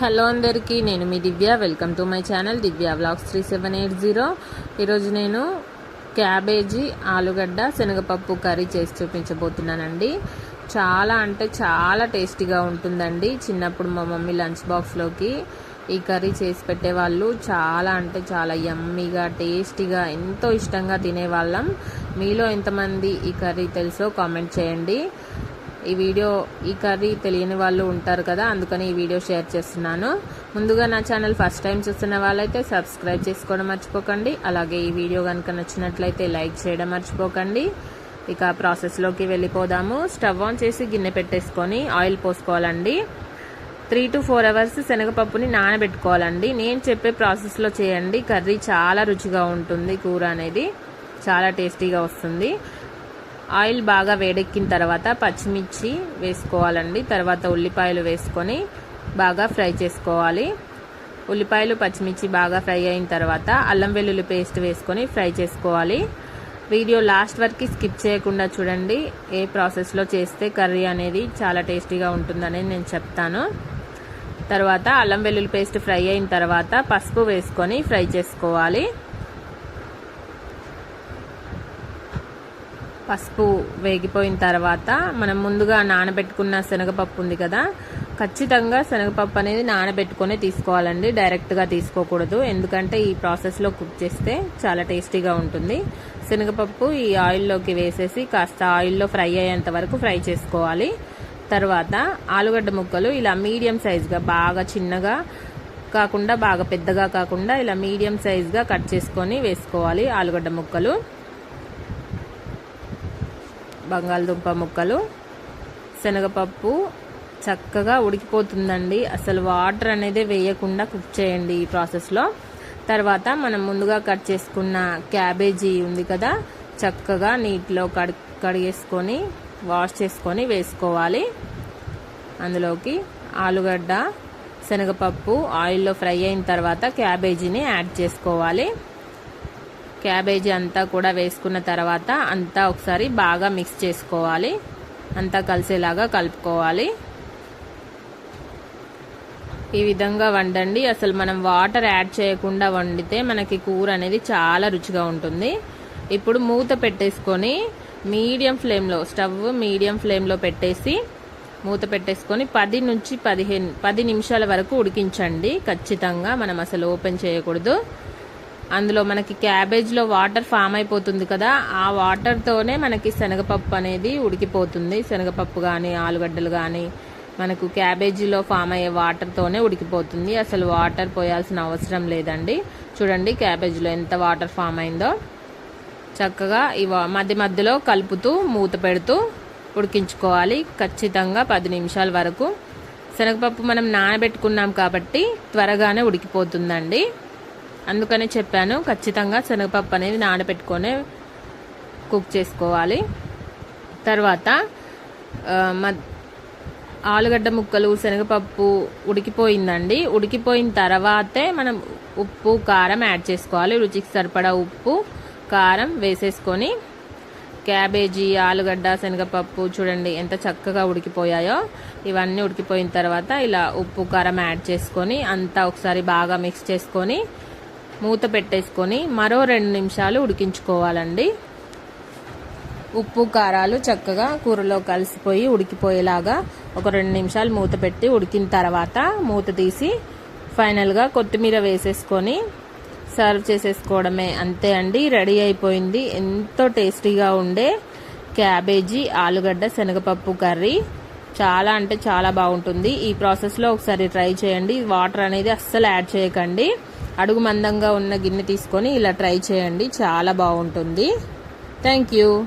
Hello అందరికీ నేను మీ Divya. Welcome to my channel Divya vlogs three seven eight zero ఈరోజు నేను క్యాబేజీ ఆలుగడ్డ శనగపప్పు కర్రీ చేసి చూపించబోతున్నానండి. చాలా అంటే చాలా టేస్టీగా ఉంటుందండి. చిన్నప్పుడు మా మమ్మీ లంచ్ బాక్స్లోకి ఈ కర్రీ చేసి పెట్టేవాళ్ళు. చాలా అంటే చాలా యమ్మీగా టేస్టీగా ఎంతో ఇష్టంగా తినేవాళ్ళం. మీలో ఎంతమంది ఈ కర్రీ తెలుసో కామెంట్ చేయండి. ఈ వీడియో ఈ కర్రీ తెలియని వాళ్ళు ఉంటారు కదా అందుకని ఈ వీడియో షేర్ చేస్తున్నాను. ముందుగా నా ఛానల్ ఫస్ట్ టైం చూస్తున్న వాళ్ళైతే సబ్స్క్రైబ్ చేసుకోవడం మర్చిపోకండి. అలాగే ఈ వీడియో కనుక నచ్చినట్లయితే లైక్ చేయడం మర్చిపోకండి. ఇక ప్రాసెస్లోకి వెళ్ళిపోదాము. స్టవ్ ఆన్ చేసి గిన్నె పెట్టేసుకొని ఆయిల్ పోసుకోవాలండి. త్రీ టు ఫోర్ అవర్స్ శనగపప్పుని నానబెట్టుకోవాలండి. నేను చెప్పే ప్రాసెస్లో చేయండి. కర్రీ చాలా రుచిగా ఉంటుంది కూర అనేది. చాలా టేస్టీగా వస్తుంది. ఆయిల్ బాగా వేడెక్కిన తర్వాత పచ్చిమిర్చి వేసుకోవాలండి. తర్వాత ఉల్లిపాయలు వేసుకొని బాగా ఫ్రై చేసుకోవాలి. ఉల్లిపాయలు పచ్చిమిర్చి బాగా ఫ్రై అయిన తర్వాత అల్లం వెల్లుల్లి పేస్ట్ వేసుకొని ఫ్రై చేసుకోవాలి. వీడియో లాస్ట్ వరకు స్కిప్ చేయకుండా చూడండి. ఏ ప్రాసెస్లో చేస్తే కర్రీ అనేది చాలా టేస్టీగా ఉంటుందని నేను చెప్తాను. తర్వాత అల్లం వెల్లుల్లి పేస్ట్ ఫ్రై అయిన తర్వాత పసుపు వేసుకొని ఫ్రై చేసుకోవాలి. పసుపు వేగిపోయిన తర్వాత మనం ముందుగా నానబెట్టుకున్న శనగపప్పు ఉంది కదా ఖచ్చితంగా శనగపప్పు అనేది నానబెట్టుకొని తీసుకోవాలండి. డైరెక్ట్గా తీసుకోకూడదు. ఎందుకంటే ఈ ప్రాసెస్లో కుక్ చేస్తే చాలా టేస్టీగా ఉంటుంది. శనగపప్పు ఈ ఆయిల్లోకి వేసేసి కాస్త ఆయిల్లో ఫ్రై అయ్యేంత వరకు ఫ్రై చేసుకోవాలి. తర్వాత ఆలుగడ్డ ముక్కలు ఇలా మీడియం సైజ్గా బాగా చిన్నగా కాకుండా బాగా పెద్దగా కాకుండా ఇలా మీడియం సైజ్గా కట్ చేసుకొని వేసుకోవాలి ఆలుగడ్డ ముక్కలు. బంగాళదుంప ముక్కలు శనగపప్పు చక్కగా ఉడికిపోతుందండి. అసలు వాటర్ అనేది వేయకుండా కుక్ చేయండి ఈ ప్రాసెస్లో. తర్వాత మనం ముందుగా కట్ చేసుకున్న క్యాబేజీ ఉంది కదా చక్కగా నీటిలో కడి కడిగేసుకొని వాష్ చేసుకొని వేసుకోవాలి. అందులోకి ఆలుగడ్డ శనగపప్పు ఆయిల్లో ఫ్రై అయిన తర్వాత క్యాబేజీని యాడ్ చేసుకోవాలి. క్యాబేజీ అంతా కూడా వేసుకున్న తర్వాత అంతా ఒకసారి బాగా మిక్స్ చేసుకోవాలి. అంతా కలిసేలాగా కలుపుకోవాలి. ఈ విధంగా వండండి. అసలు మనం వాటర్ యాడ్ చేయకుండా వండితే మనకి కూర అనేది చాలా రుచిగా ఉంటుంది. ఇప్పుడు మూత పెట్టేసుకొని మీడియం ఫ్లేమ్లో స్టవ్ మీడియం ఫ్లేమ్లో పెట్టేసి మూత పెట్టేసుకొని పది నుంచి పదిహేను పది నిమిషాల వరకు ఉడికించండి. ఖచ్చితంగా మనం అసలు ఓపెన్ చేయకూడదు. అందులో మనకి క్యాబేజ్లో వాటర్ ఫామ్ అయిపోతుంది కదా ఆ వాటర్తోనే మనకి శనగపప్పు అనేది ఉడికిపోతుంది. శనగపప్పు కానీ ఆలుగడ్డలు కానీ మనకు క్యాబేజీలో ఫామ్ అయ్యే వాటర్తోనే ఉడికిపోతుంది. అసలు వాటర్ పోయాల్సిన అవసరం లేదండి. చూడండి క్యాబేజీలో ఎంత వాటర్ ఫామ్ అయిందో. చక్కగా ఈ మధ్య మధ్యలో కలుపుతూ మూత పెడుతూ ఉడికించుకోవాలి. ఖచ్చితంగా పది నిమిషాల వరకు. శనగపప్పు మనం నానబెట్టుకున్నాం కాబట్టి త్వరగానే ఉడికిపోతుందండి. అందుకనే చెప్పాను ఖచ్చితంగా శనగపప్పు అనేది నానబెట్టుకొని కుక్ చేసుకోవాలి. తర్వాత ఆలుగడ్డ ముక్కలు శనగపప్పు ఉడికిపోయిందండి. ఉడికిపోయిన తర్వాతే మనం ఉప్పు కారం యాడ్ చేసుకోవాలి. రుచికి సరిపడా ఉప్పు కారం వేసేసుకొని క్యాబేజీ ఆలుగడ్డ శనగపప్పు చూడండి ఎంత చక్కగా ఉడికిపోయాయో. ఇవన్నీ ఉడికిపోయిన తర్వాత ఇలా ఉప్పు కారం యాడ్ చేసుకొని అంతా ఒకసారి బాగా మిక్స్ చేసుకొని మూత పెట్టేసుకొని మరో రెండు నిమిషాలు ఉడికించుకోవాలండి. ఉప్పు కారాలు చక్కగా కూరలో కలిసిపోయి ఉడికిపోయేలాగా ఒక రెండు నిమిషాలు మూత పెట్టి ఉడికిన తర్వాత మూత తీసి ఫైనల్గా కొత్తిమీర వేసేసుకొని సర్వ్ చేసేసుకోవడమే. అంతే అండి రెడీ అయిపోయింది. ఎంతో టేస్టీగా ఉండే క్యాబేజీ ఆలుగడ్డ శనగపప్పు కర్రీ. చాలా అంటే చాలా బాగుంటుంది. ఈ ప్రాసెస్లో ఒకసారి ట్రై చేయండి. వాటర్ అనేది అస్సలు యాడ్ చేయకండి. అడుగు మందంగా ఉన్న గిన్నె తీసుకొని ఇలా ట్రై చేయండి. చాలా బాగుంటుంది. Thank you